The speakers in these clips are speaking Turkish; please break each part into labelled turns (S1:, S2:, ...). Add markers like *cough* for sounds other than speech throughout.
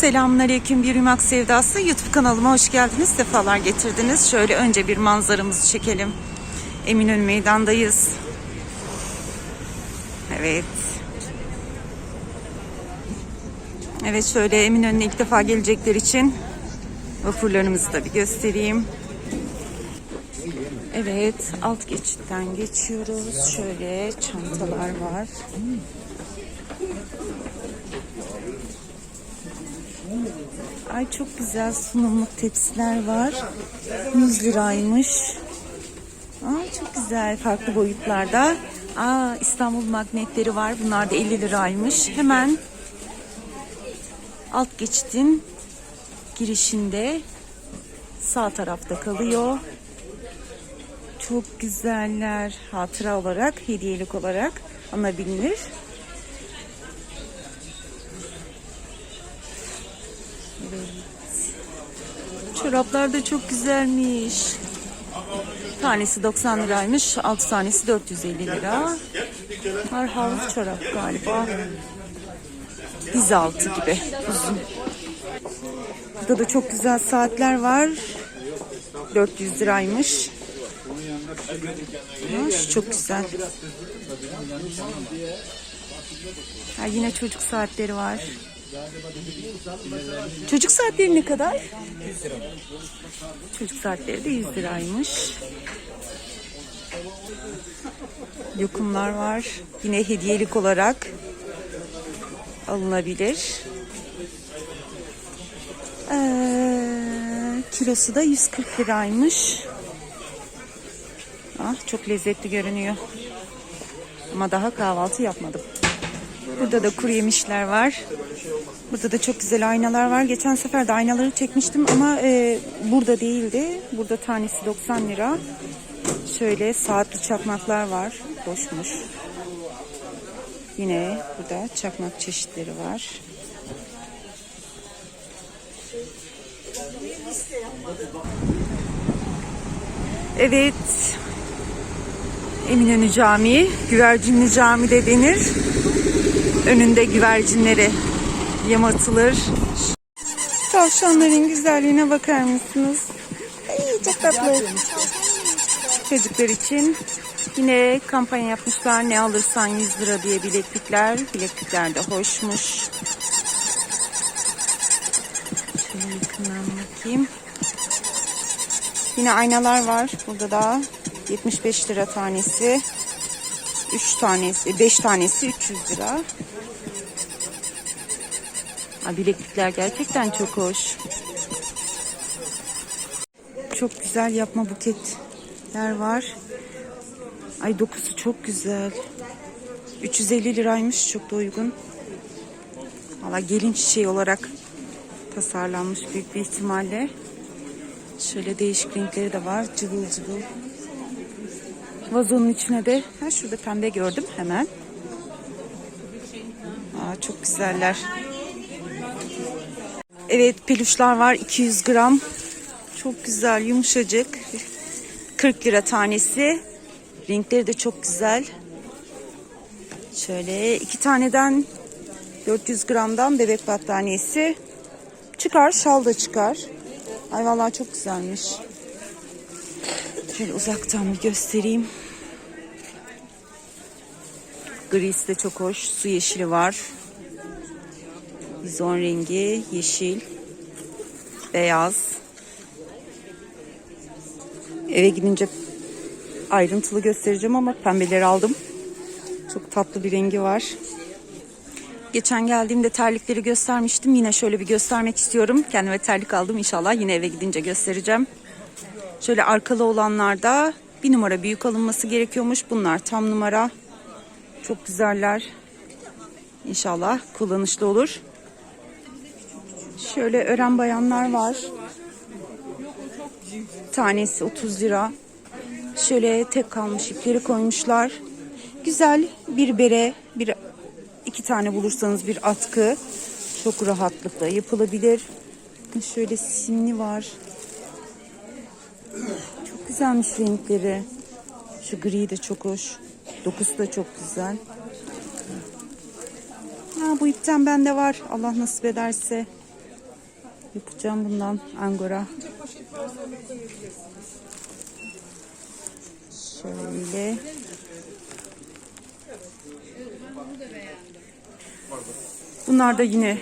S1: Selamünaleyküm bir Yumak Sevdası YouTube kanalıma hoş geldiniz. Sefalar getirdiniz. Şöyle önce bir manzaramızı çekelim. Eminönü meydandayız. Evet. Evet şöyle Eminönü'ne ilk defa gelecekler için vapurlarımızı da bir göstereyim. Evet alt geçitten geçiyoruz. Şöyle çantalar var. Ay çok güzel sunumluk tepsiler var. 100 liraymış. Aa, çok güzel farklı boyutlarda. Aa, İstanbul magnetleri var. Bunlar da 50 liraymış. Hemen alt geçitin girişinde sağ tarafta kalıyor. Çok güzeller. Hatıra olarak, hediyelik olarak alınabilir. Çoraplar da çok güzelmiş. Tanesi 90 liraymış. 6 tanesi 450 lira. Var havlu çorap galiba. Diz altı gibi uzun. Burada da çok güzel saatler var. 400 liraymış. Ha, şu çok güzel. Ha, yine çocuk saatleri var. Çocuk saatleri ne kadar? Çocuk saatleri de 100 liraymış. Yokumlar var. Yine hediyelik olarak alınabilir. Ee, kilosu da 140 liraymış. Ah, çok lezzetli görünüyor. Ama daha kahvaltı yapmadım. Burada da kuru yemişler var. Burada da çok güzel aynalar var. Geçen sefer de aynaları çekmiştim ama e, burada değildi. Burada tanesi 90 lira. Şöyle saatli çakmaklar var. Boşmuş. Yine burada çakmak çeşitleri var. Evet. Eminönü Camii, Güvercinli Cami de denir. Önünde güvercinleri yamatılır. Tavşanların güzelliğine bakar mısınız? Ay, çok tatlı. Çocuklar için yine kampanya yapmışlar. Ne alırsan 100 lira diye bileklikler. Bileklikler de hoşmuş. Şöyle yakından bakayım. Yine aynalar var. Burada da 75 lira tanesi. 3 tanesi, 5 tanesi 300 lira. Ha, bileklikler gerçekten çok hoş. Çok güzel yapma buketler var. Ay dokusu çok güzel. 350 liraymış çok da uygun. Valla gelin çiçeği olarak tasarlanmış büyük bir ihtimalle. Şöyle değişik renkleri de var. Cıvıl cıvıl. Vazonun içine de ha şurada pembe gördüm hemen. Aa, çok güzeller. Evet peluşlar var 200 gram. Çok güzel yumuşacık. 40 lira tanesi. Renkleri de çok güzel. Şöyle iki taneden 400 gramdan bebek battaniyesi. Çıkar şal da çıkar. Ay vallahi çok güzelmiş. Şöyle uzaktan bir göstereyim. Grisi de çok hoş. Su yeşili var. Bizon rengi, yeşil, beyaz. Eve gidince ayrıntılı göstereceğim ama pembeleri aldım. Çok tatlı bir rengi var. Geçen geldiğimde terlikleri göstermiştim. Yine şöyle bir göstermek istiyorum. Kendime terlik aldım. İnşallah yine eve gidince göstereceğim. Şöyle arkalı olanlarda bir numara büyük alınması gerekiyormuş. Bunlar tam numara. Çok güzeller. İnşallah kullanışlı olur. Şöyle ören bayanlar var. Tanesi 30 lira. Şöyle tek kalmış ipleri koymuşlar. Güzel bir bere, bir iki tane bulursanız bir atkı çok rahatlıkla yapılabilir. Şöyle simli var. Çok güzelmiş renkleri. Şu gri de çok hoş. Dokusu da çok güzel. Ha, bu ipten bende var. Allah nasip ederse Yapacağım bundan angora. Şöyle. Bunlar da yine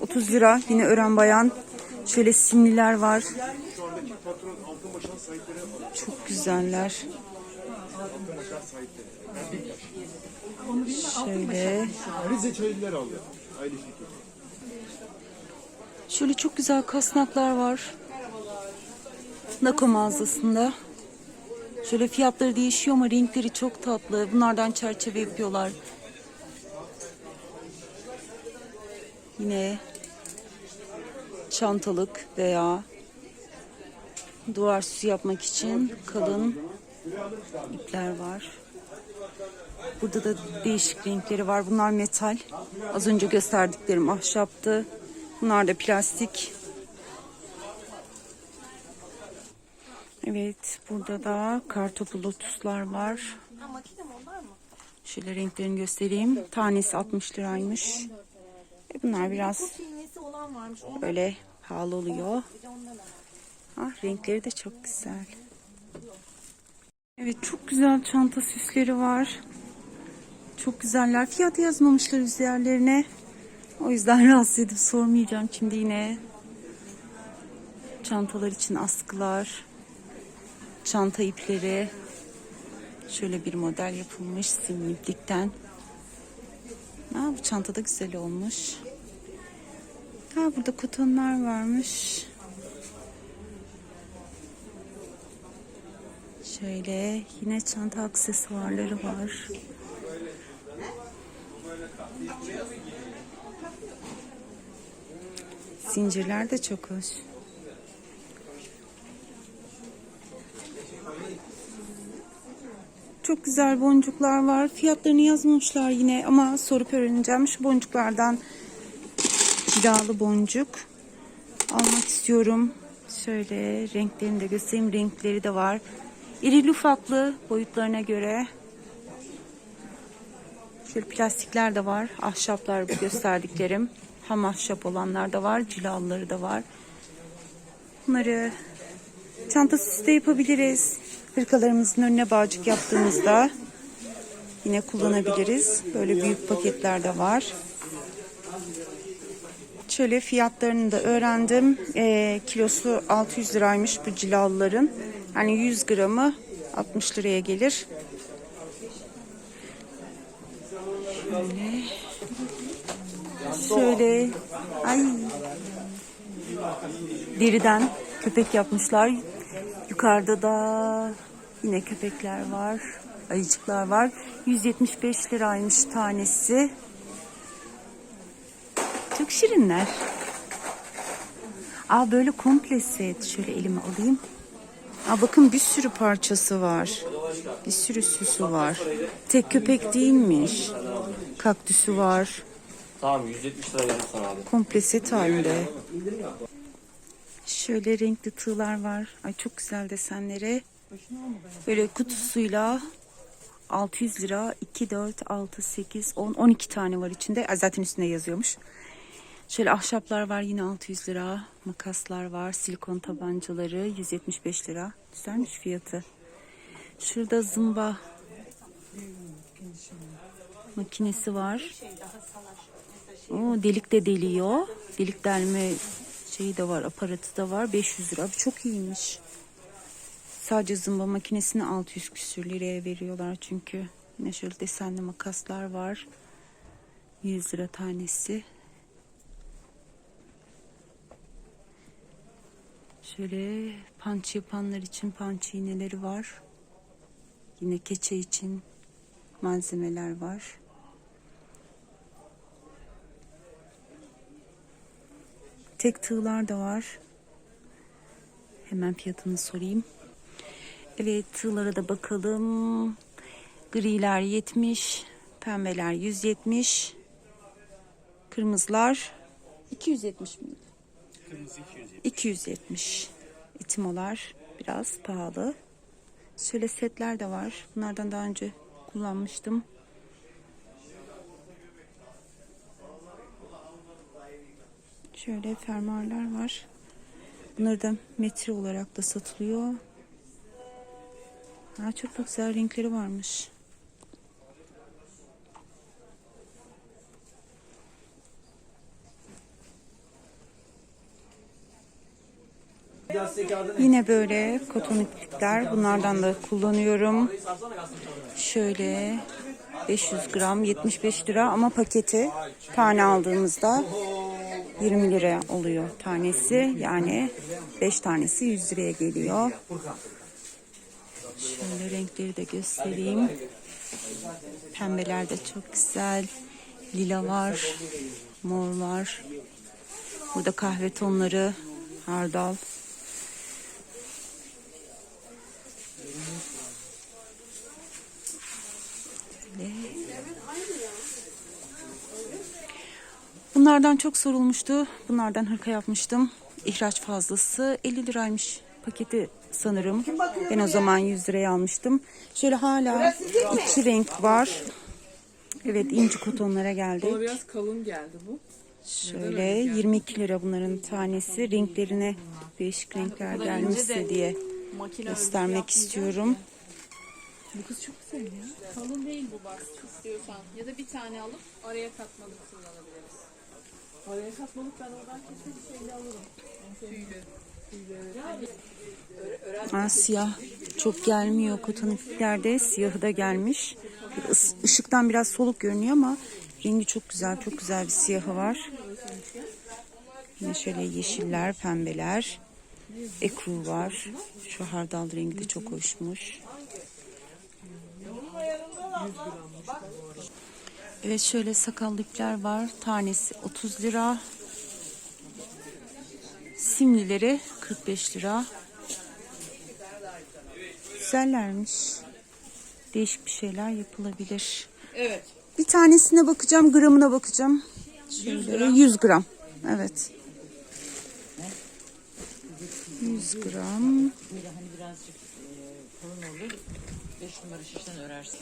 S1: 30 lira. Yine ören bayan. Şöyle simliler var. Çok güzeller. Şöyle.
S2: Rize çaylılar aldı. Aynı şekilde.
S1: Şöyle çok güzel kasnaklar var. Nako mağazasında. Şöyle fiyatları değişiyor ama renkleri çok tatlı. Bunlardan çerçeve yapıyorlar. Yine çantalık veya duvar süsü yapmak için kalın ipler var. Burada da değişik renkleri var. Bunlar metal. Az önce gösterdiklerim ahşaptı. Bunlar da plastik. Evet, burada da kartopu lotuslar var. Şöyle renklerini göstereyim. Tanesi 60 liraymış. E bunlar biraz böyle pahalı oluyor. Ah renkleri de çok güzel. Evet çok güzel çanta süsleri var. Çok güzeller. Fiyat yazmamışlar üzerlerine. O yüzden *laughs* rahatsız edip sormayacağım şimdi yine. Çantalar için askılar. Çanta ipleri. Şöyle bir model yapılmış simli iplikten. Bu çanta da güzel olmuş. Ha, burada kotonlar varmış. Şöyle yine çanta aksesuarları var. Zincirler de çok hoş. Çok güzel boncuklar var. Fiyatlarını yazmamışlar yine ama sorup öğreneceğim. Şu boncuklardan cilalı boncuk almak istiyorum. Şöyle renklerini de göstereyim. Renkleri de var. İrili ufaklı boyutlarına göre. Şöyle plastikler de var. Ahşaplar bu gösterdiklerim. Ham ahşap olanlar da var. Cilalıları da var. Bunları çanta süsü de yapabiliriz. Hırkalarımızın önüne bağcık yaptığımızda yine kullanabiliriz. Böyle büyük paketler de var. Şöyle fiyatlarını da öğrendim. Ee, kilosu 600 liraymış bu cilalıların. Yani 100 gramı 60 liraya gelir. Şöyle. Şöyle. Ay. Deriden köpek yapmışlar. Yukarıda da yine köpekler var. Ayıcıklar var. 175 liraymış tanesi. Çok şirinler. Aa böyle komple set. Şöyle elime alayım. Aa bakın bir sürü parçası var. Bir sürü süsü var. Tek köpek değilmiş. Kaktüsü var.
S3: Tamam 170 lira veririm sana abi.
S1: Komple set halinde. Şöyle renkli tığlar var. Ay çok güzel desenleri. Böyle kutusuyla 600 lira 2, 4, 6, 8, 10, 12 tane var içinde. Ay, Zaten üstünde yazıyormuş. Şöyle ahşaplar var yine 600 lira. Makaslar var. Silikon tabancaları 175 lira. Güzelmiş fiyatı. Şurada zımba makinesi var. Delik de deliyor. Delik delme şeyi de var, aparatı da var. 500 lira. Bu çok iyiymiş. Sadece zımba makinesini 600 küsür liraya veriyorlar çünkü. Yine şöyle desenli makaslar var. 100 lira tanesi. Şöyle panç yapanlar için panç iğneleri var. Yine keçe için malzemeler var. Tek tığlar da var. Hemen fiyatını sorayım. Evet tığlara da bakalım. Griler 70, pembeler 170, kırmızılar 270 mi? 270. İtimolar biraz pahalı. Şöyle setler de var. Bunlardan daha önce kullanmıştım. Şöyle fermuarlar var. Bunları da metre olarak da satılıyor. Ha, çok da güzel renkleri varmış. Yine böyle koton iplikler. Bunlardan da kullanıyorum. Şöyle 500 gram 75 lira ama paketi tane aldığımızda 20 lira oluyor tanesi. Yani 5 tanesi 100 liraya geliyor. Şöyle renkleri de göstereyim. Pembeler de çok güzel. Lila var. Mor var. Burada kahve tonları. Hardal. Şöyle. Bunlardan çok sorulmuştu. Bunlardan hırka yapmıştım. İhraç fazlası 50 liraymış paketi sanırım. Ben o zaman 100 liraya almıştım. Şöyle hala iki renk var. Evet inci kotonlara geldik.
S4: Bana biraz kalın geldi bu.
S1: Şöyle 22 lira bunların tanesi. Renklerine değişik renkler gelmişse diye göstermek istiyorum.
S4: Bu kız çok güzel ya.
S5: Kalın değil bu bak istiyorsan. Ya da bir tane alıp araya katmalık kullanabiliriz.
S4: Araya katmalık ben oradan kesin şeyle alırım.
S5: Tüylü.
S1: Aa, siyah çok gelmiyor koton ipliklerde. Siyahı da gelmiş. Işıktan biraz soluk görünüyor ama rengi çok güzel. Çok güzel bir siyahı var. Yine şöyle yeşiller, pembeler. Ekru var. Şu hardal rengi de çok hoşmuş. Evet şöyle sakallı ipler var. Tanesi 30 lira. Simlileri 45 lira. Güzellermiş. Değişik bir şeyler yapılabilir.
S4: Evet.
S1: Bir tanesine bakacağım, gramına bakacağım. Şöyle 100 gram. Evet. 100 gram.
S6: Böyle hani birazcık e, kalın olur. 5 numara şişten örersin.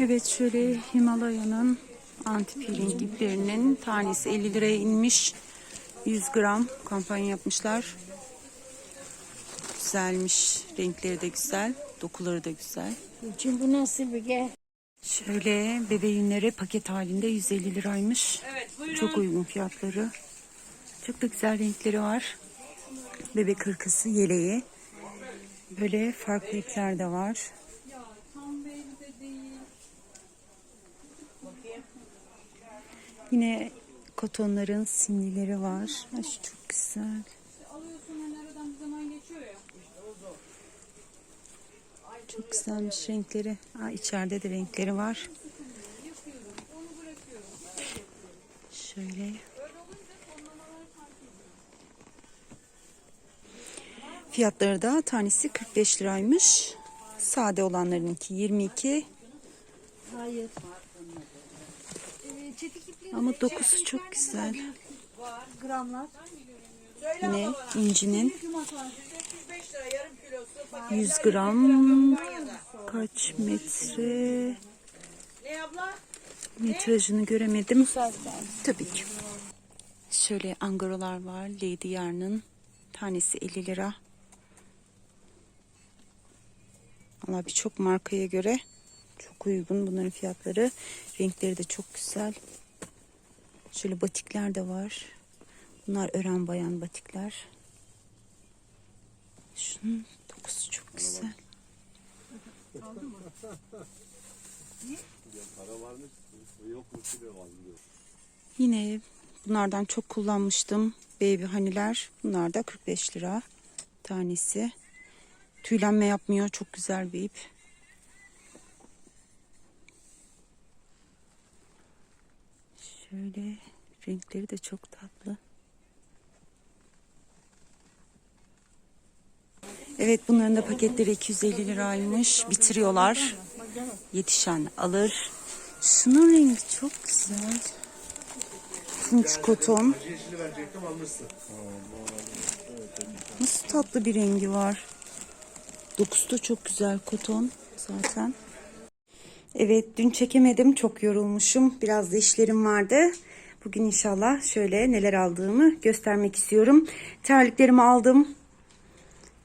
S1: Evet şöyle Himalaya'nın anti peeling iplerinin tanesi 50 liraya inmiş. 100 gram kampanya yapmışlar. Güzelmiş. Renkleri de güzel. Dokuları da güzel.
S7: Çünkü bu nasıl bir gel?
S1: Şöyle bebe yünleri paket halinde 150 liraymış.
S4: Evet buyurun.
S1: Çok uygun fiyatları. Çok da güzel renkleri var. Bebek hırkası, yeleği. Böyle farklı ipler de var. Yine kotonların simlileri var. Ay, şu çok güzel. Çok güzelmiş renkleri. Aa, içeride de renkleri var. Şöyle. Fiyatları da tanesi 45 liraymış. Sade olanlarınki 22.
S7: Hayır.
S1: Ama dokusu çok güzel.
S7: Gramlar.
S1: Yine incinin 100 gram kaç metre metrajını göremedim. Tabii ki. Şöyle angarolar var. Lady Yarn'ın tanesi 50 lira. Valla birçok markaya göre çok uygun bunların fiyatları. Renkleri de çok güzel. Şöyle batikler de var. Bunlar ören bayan batikler. Şunun dokusu çok güzel. Yine bunlardan çok kullanmıştım. Baby haniler. Bunlar da 45 lira tanesi. Tüylenme yapmıyor. Çok güzel bir ip. Şöyle renkleri de çok tatlı. Evet bunların da paketleri 250 liraymış. Bitiriyorlar. Yetişen alır. Şunun rengi çok güzel. Tunç koton. Nasıl tatlı bir rengi var. Dokusu da çok güzel koton zaten. Evet dün çekemedim çok yorulmuşum. Biraz da işlerim vardı. Bugün inşallah şöyle neler aldığımı göstermek istiyorum. Terliklerimi aldım.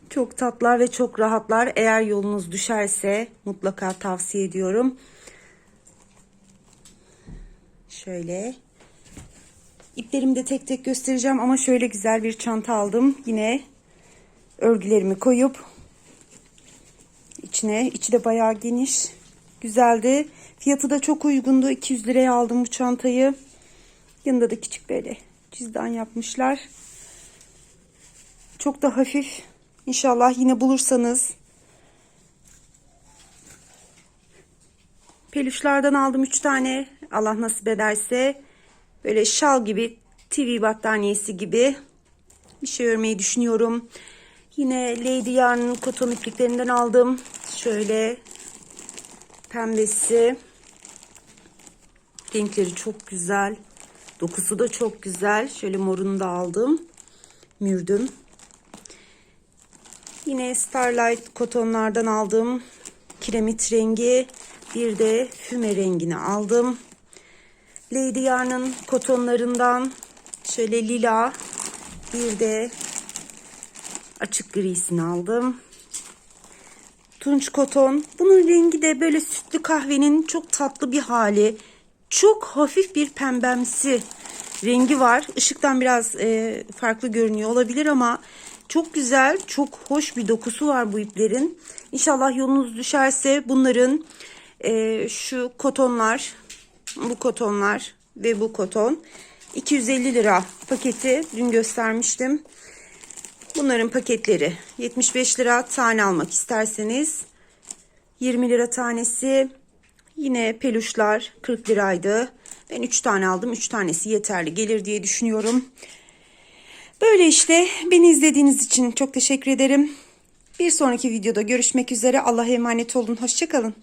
S1: Çok tatlılar ve çok rahatlar. Eğer yolunuz düşerse mutlaka tavsiye ediyorum. Şöyle. İplerimi de tek tek göstereceğim ama şöyle güzel bir çanta aldım. Yine örgülerimi koyup içine. içi de bayağı geniş. Güzeldi. Fiyatı da çok uygundu. 200 liraya aldım bu çantayı. Yanında da küçük böyle cüzdan yapmışlar. Çok da hafif. İnşallah yine bulursanız. Peluşlardan aldım 3 tane. Allah nasip ederse. Böyle şal gibi, TV battaniyesi gibi bir şey örmeyi düşünüyorum. Yine Lady Yarn'ın koton ipliklerinden aldım. Şöyle pembesi. Renkleri çok güzel. Dokusu da çok güzel. Şöyle morunu da aldım. Mürdüm. Yine Starlight kotonlardan aldım. Kiremit rengi. Bir de füme rengini aldım. Lady Yarn'ın kotonlarından şöyle lila. Bir de açık grisini aldım. Tunç koton. Bunun rengi de böyle sütlü kahvenin çok tatlı bir hali. Çok hafif bir pembemsi rengi var. Işıktan biraz e, farklı görünüyor olabilir ama çok güzel, çok hoş bir dokusu var bu iplerin. İnşallah yolunuz düşerse bunların e, şu kotonlar, bu kotonlar ve bu koton 250 lira paketi dün göstermiştim. Bunların paketleri 75 lira tane almak isterseniz 20 lira tanesi. Yine peluşlar 40 liraydı. Ben 3 tane aldım. 3 tanesi yeterli gelir diye düşünüyorum. Böyle işte beni izlediğiniz için çok teşekkür ederim. Bir sonraki videoda görüşmek üzere. Allah'a emanet olun. Hoşçakalın.